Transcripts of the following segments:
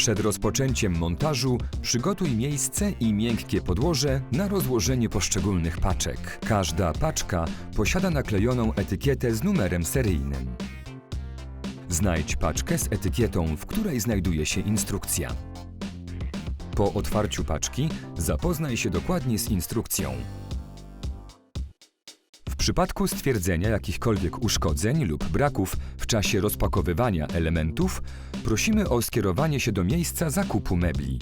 Przed rozpoczęciem montażu przygotuj miejsce i miękkie podłoże na rozłożenie poszczególnych paczek. Każda paczka posiada naklejoną etykietę z numerem seryjnym. Znajdź paczkę z etykietą, w której znajduje się instrukcja. Po otwarciu paczki zapoznaj się dokładnie z instrukcją. Przypadku stwierdzenia jakichkolwiek uszkodzeń lub braków w czasie rozpakowywania elementów, prosimy o skierowanie się do miejsca zakupu mebli.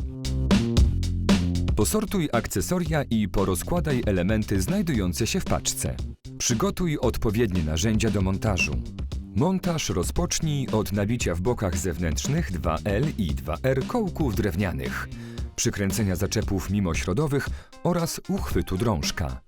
Posortuj akcesoria i porozkładaj elementy znajdujące się w paczce. Przygotuj odpowiednie narzędzia do montażu. Montaż rozpocznij od nabicia w bokach zewnętrznych 2L i 2R kołków drewnianych, przykręcenia zaczepów mimośrodowych oraz uchwytu drążka.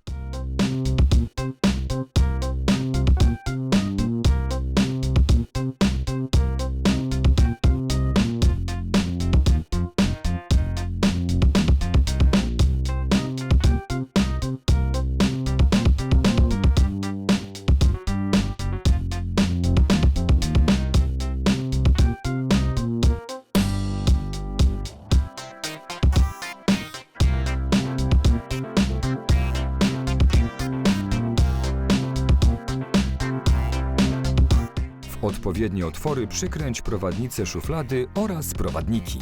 Odpowiednie otwory przykręć prowadnice szuflady oraz prowadniki.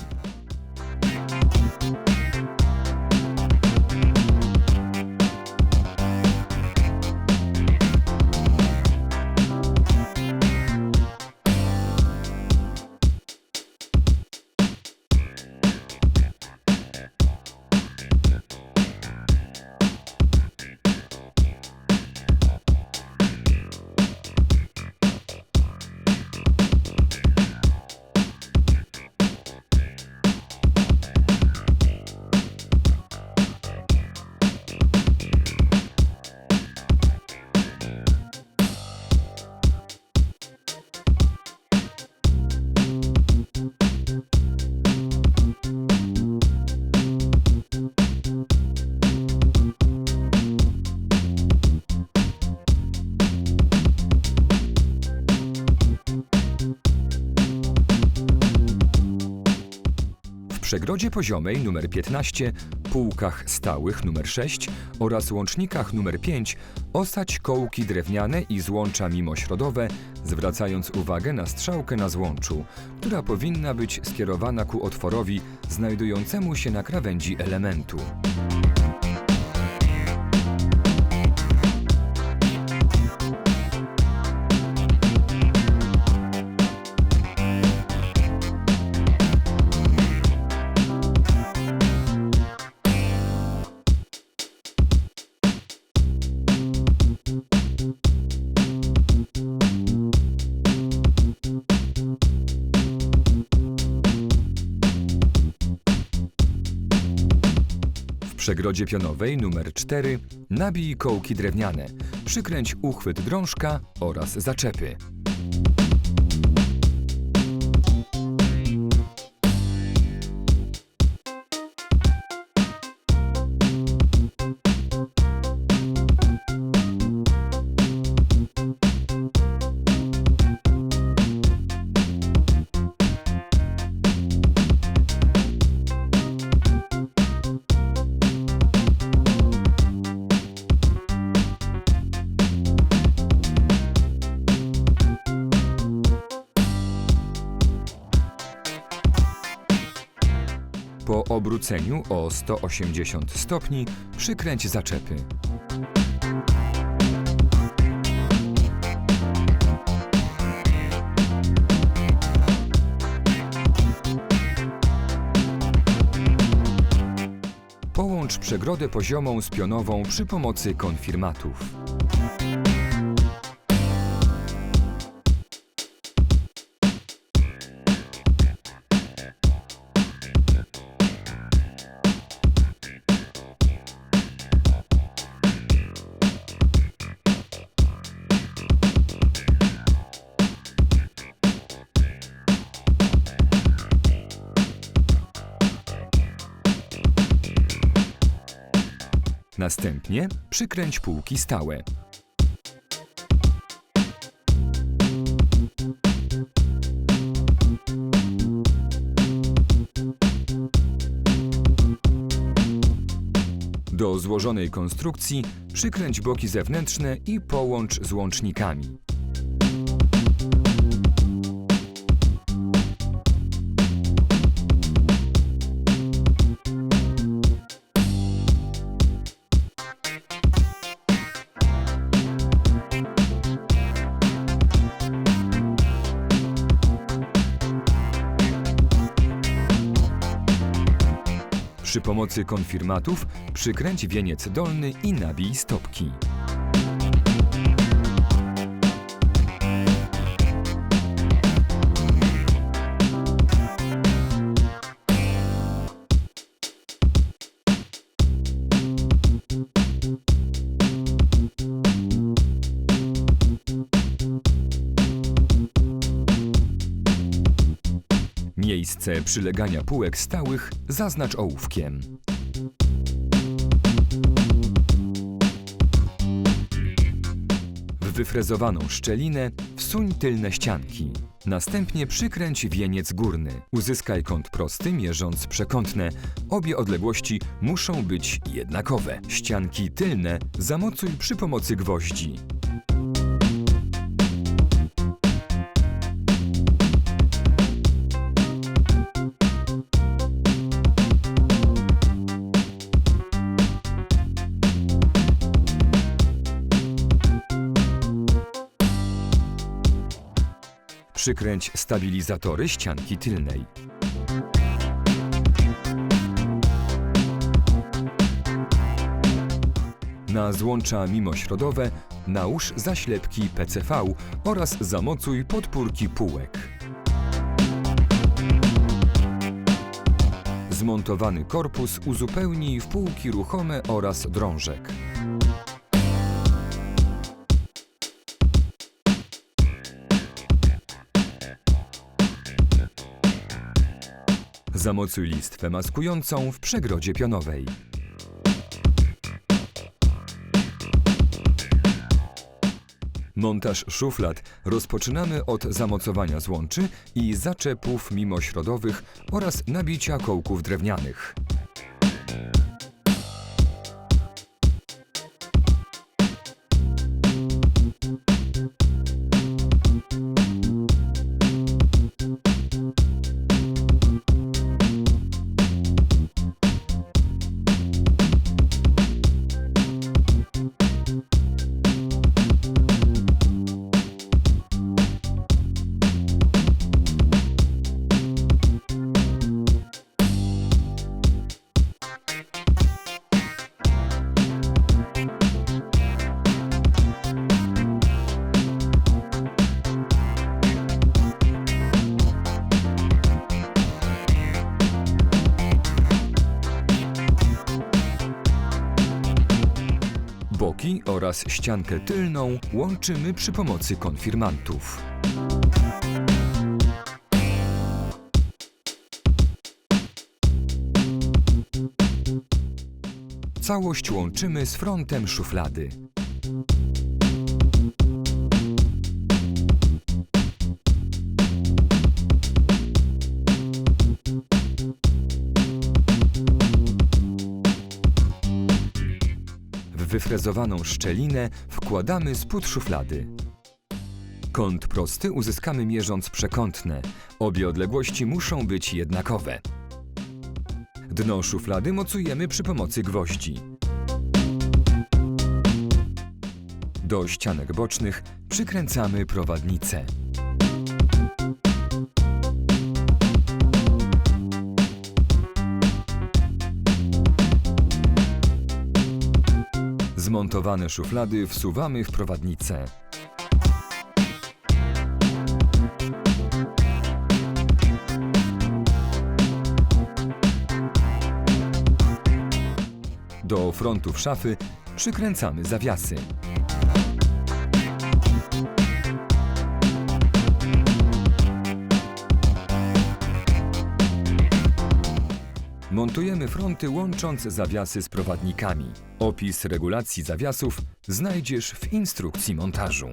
Przegrodzie poziomej nr 15, półkach stałych nr 6 oraz łącznikach nr 5 osadź kołki drewniane i złącza mimośrodowe, zwracając uwagę na strzałkę na złączu, która powinna być skierowana ku otworowi znajdującemu się na krawędzi elementu. W przegrodzie pionowej numer 4 nabij kołki drewniane, przykręć uchwyt drążka oraz zaczepy. Obróceniu o 180 stopni przykręć zaczepy. Połącz przegrodę poziomą z pionową przy pomocy konfirmatów. Następnie przykręć półki stałe. Do złożonej konstrukcji przykręć boki zewnętrzne i połącz z łącznikami. Przy pomocy konfirmatów przykręć wieniec dolny i nabij stopki. Miejsce przylegania półek stałych zaznacz ołówkiem. W wyfrezowaną szczelinę wsuń tylne ścianki. Następnie przykręć wieniec górny. Uzyskaj kąt prosty mierząc przekątne. Obie odległości muszą być jednakowe. Ścianki tylne zamocuj przy pomocy gwoździ. Przykręć stabilizatory ścianki tylnej. Na złącza mimośrodowe nałóż zaślepki PCV oraz zamocuj podpórki półek. Zmontowany korpus uzupełnij w półki ruchome oraz drążek. Zamocuj listwę maskującą w przegrodzie pionowej. Montaż szuflad rozpoczynamy od zamocowania złączy i zaczepów mimośrodowych oraz nabicia kołków drewnianych. Oraz ściankę tylną łączymy przy pomocy konfirmantów. Całość łączymy z frontem szuflady. Wyfrezowaną szczelinę wkładamy spód szuflady. Kąt prosty uzyskamy mierząc przekątne. Obie odległości muszą być jednakowe. Dno szuflady mocujemy przy pomocy gwoździ. Do ścianek bocznych przykręcamy prowadnicę. Zmontowane szuflady wsuwamy w prowadnicę. Do frontów szafy przykręcamy zawiasy. Montujemy fronty łącząc zawiasy z prowadnikami. Opis regulacji zawiasów znajdziesz w instrukcji montażu.